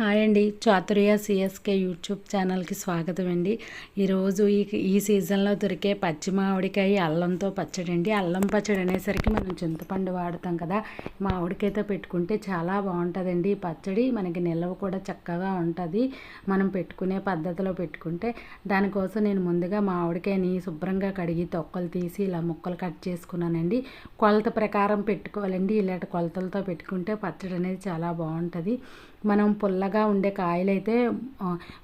Hi అండి. Chaturya CSK YouTube ఛానల్కి స్వాగతం అండి. ఈరోజు ఈ ఈ సీజన్లో దొరికే పచ్చి మామిడికాయ అల్లంతో పచ్చడి అండి. అల్లం పచ్చడి అనేసరికి మనం చింతపండు వాడతాం కదా. మామిడికాయతో పెట్టుకుంటే చాలా బాగుంటుందండి పచ్చడి. మనకి నిల్వ కూడా చక్కగా ఉంటుంది. మనం పెట్టుకునే పద్ధతిలో పెట్టుకుంటే దానికోసం నేను ముందుగా మామిడికాయని శుభ్రంగా కడిగి తొక్కలు తీసి ఇలా ముక్కలు కట్ చేసుకున్నానండి. కొలత ప్రకారం పెట్టుకోవాలండి. ఇలాంటి కొలతలతో పెట్టుకుంటే పచ్చడి అనేది చాలా బాగుంటుంది. మనం పుల్లగా ఉండే కాయలైతే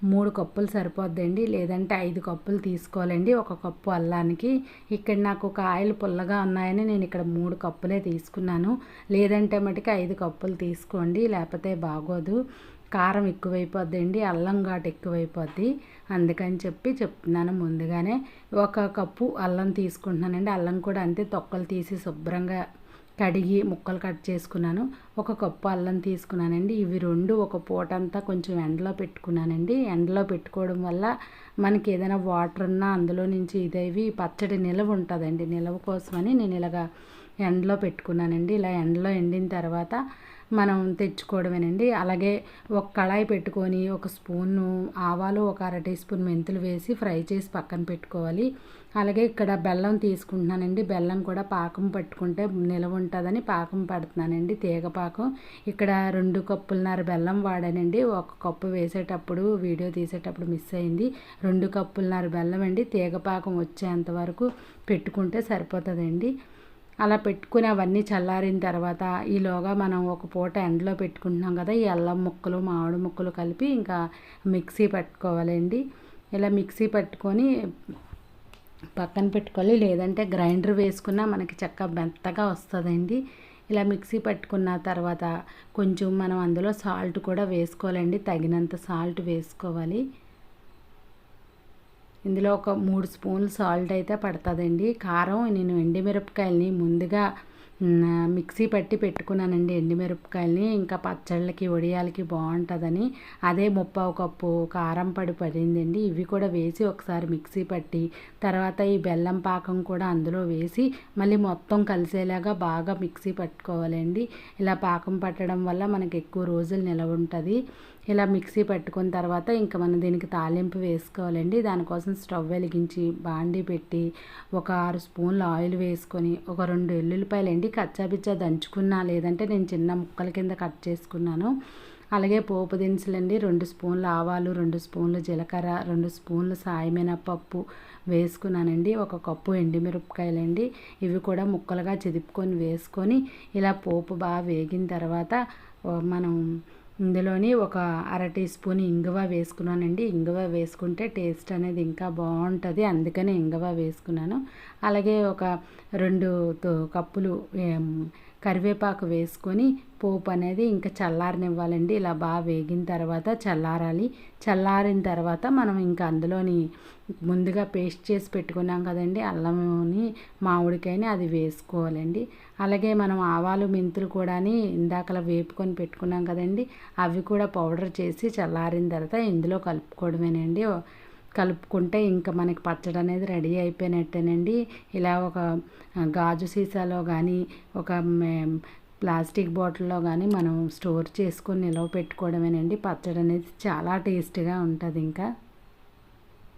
మూడు కప్పులు సరిపోద్దండి. లేదంటే ఐదు కప్పులు తీసుకోవాలండి. ఒక కప్పు అల్లానికి. ఇక్కడ నాకు కాయలు పుల్లగా ఉన్నాయని నేను ఇక్కడ మూడు కప్పులే తీసుకున్నాను. లేదంటే మటుకు ఐదు కప్పులు తీసుకోండి. లేకపోతే బాగోదు. కారం ఎక్కువైపోద్దండి. అల్లం ఘాటు ఎక్కువైపోద్ది. అందుకని చెప్పి చెప్తున్నాను ముందుగానే. ఒక కప్పు అల్లం తీసుకుంటున్నానండి. అల్లం కూడా అంతే తొక్కలు తీసి శుభ్రంగా కడిగి ముక్కలు కట్ చేసుకున్నాను. ఒక కప్పు అల్లం తీసుకున్నానండి. ఇవి రెండు ఒక పూట అంతా కొంచెం ఎండలో పెట్టుకున్నానండి. ఎండలో పెట్టుకోవడం వల్ల మనకి ఏదైనా వాటర్ ఉన్నా అందులో నుంచి ఇదేవి పచ్చడి నిలవ ఉంటుందండి. నిలవ కోసమని నేను ఇలాగా ఎండలో పెట్టుకున్నానండి. ఇలా ఎండలో ఎండిన తర్వాత మనం తెచ్చుకోవడమేనండి. అలాగే ఒక కళాయి పెట్టుకొని ఒక స్పూను ఆవాలు ఒక అర టీ స్పూన్ మెంతులు వేసి ఫ్రై చేసి పక్కన పెట్టుకోవాలి. అలాగే ఇక్కడ బెల్లం తీసుకుంటున్నానండి. బెల్లం కూడా పాకం పట్టుకుంటే నిలవ ఉంటుందని పాకం పడుతున్నానండి. తీగ పాకం. ఇక్కడ రెండు కప్పులన్నర బెల్లం వాడానండి. ఒక కప్పు వేసేటప్పుడు వీడియో తీసేటప్పుడు మిస్ అయింది. రెండు కప్పులన్నర బెల్లం అండి. తీగ పాకం వచ్చేంత వరకు పెట్టుకుంటే సరిపోతుందండి. అలా పెట్టుకుని అవన్నీ చల్లారిన తర్వాత ఈలోగా మనం ఒక పూట ఎండలో పెట్టుకుంటున్నాం కదా ఈ అల్లం ముక్కలు మామిడి ముక్కలు కలిపి ఇంకా మిక్సీ పట్టుకోవాలండి. ఇలా మిక్సీ పట్టుకొని పక్కన పెట్టుకోవాలి. లేదంటే గ్రైండర్ వేసుకున్నా మనకి చక్క మెత్తగా వస్తుందండి. ఇలా మిక్సీ పట్టుకున్న తర్వాత కొంచెం మనం అందులో సాల్ట్ కూడా వేసుకోవాలండి. తగినంత సాల్ట్ వేసుకోవాలి. ఇందులో ఒక మూడు స్పూన్లు సాల్ట్ అయితే పడుతుందండి. కారం నేను ఎండిమిరపకాయలని ముందుగా మిక్సీ పట్టి పెట్టుకున్నానండి ఎండిమిరపకాయలని. ఇంకా పచ్చళ్ళకి వడియాలకి బాగుంటుందని. అదే ముప్పావు కప్పు కారం పడి పడిందండి. ఇవి కూడా వేసి ఒకసారి మిక్సీ పట్టి తర్వాత ఈ బెల్లం పాకం కూడా అందులో వేసి మళ్ళీ మొత్తం కలిసేలాగా బాగా మిక్సీ పట్టుకోవాలండి. ఇలా పాకం పట్టడం వల్ల మనకి ఎక్కువ రోజులు నిలవ ఉంటుంది. ఇలా మిక్సీ పట్టుకున్న తర్వాత ఇంకా మనం దీనికి తాలింపు వేసుకోవాలండి. దానికోసం స్టవ్ వెలిగించి బాండీ పెట్టి ఒక ఆరు స్పూన్లు ఆయిల్ వేసుకొని ఒక రెండు ఎల్లుల్లిపాయలు అండి కచ్చాపిచ్చా దంచుకున్నా లేదంటే నేను చిన్న ముక్కల కింద కట్ చేసుకున్నాను. అలాగే పోపు దినుసులండి రెండు స్పూన్లు ఆవాలు రెండు స్పూన్లు జీలకర్ర రెండు స్పూన్లు సాయమినపప్పు వేసుకున్నానండి. ఒక కప్పు ఎండిమిరపకాయలండి. ఇవి కూడా ముక్కలుగా చెదుపుకొని వేసుకొని ఇలా పోపు బాగా వేగిన తర్వాత మనం ఇందులోని ఒక అర టీ స్పూన్ ఇంగువ వేసుకున్నానండి. ఇంగువ వేసుకుంటే టేస్ట్ అనేది ఇంకా బాగుంటుంది. అందుకని ఇంగువ వేసుకున్నాను. అలాగే ఒక రెండు కప్పులు కరివేపాకు వేసుకొని పోపు అనేది ఇంకా చల్లారనివ్వాలండి. ఇలా బాగా వేగిన తర్వాత చల్లారాలి. చల్లారిన తర్వాత మనం ఇంకా అందులోని ముందుగా పేస్ట్ చేసి పెట్టుకున్నాం కదండి అల్లంని మామిడికాయని అది వేసుకోవాలండి. అలాగే మనం ఆవాలు మెంతులు కూడా ఇందాకలా వేపుకొని పెట్టుకున్నాం కదండి అవి కూడా పౌడర్ చేసి చల్లారిన తర్వాత ఇందులో కలుపుకోవడమేనండి. కలుపుకుంటే ఇంకా మనకి పచ్చడి అనేది రెడీ అయిపోయినట్టేనండి. ఇలా ఒక గాజు సీసాలో కానీ ఒక ప్లాస్టిక్ బాటిల్లో కానీ మనం స్టోర్ చేసుకొని నిలవ పెట్టుకోవడమేనండి. పచ్చడి అనేది చాలా టేస్ట్గా ఉంటుంది ఇంకా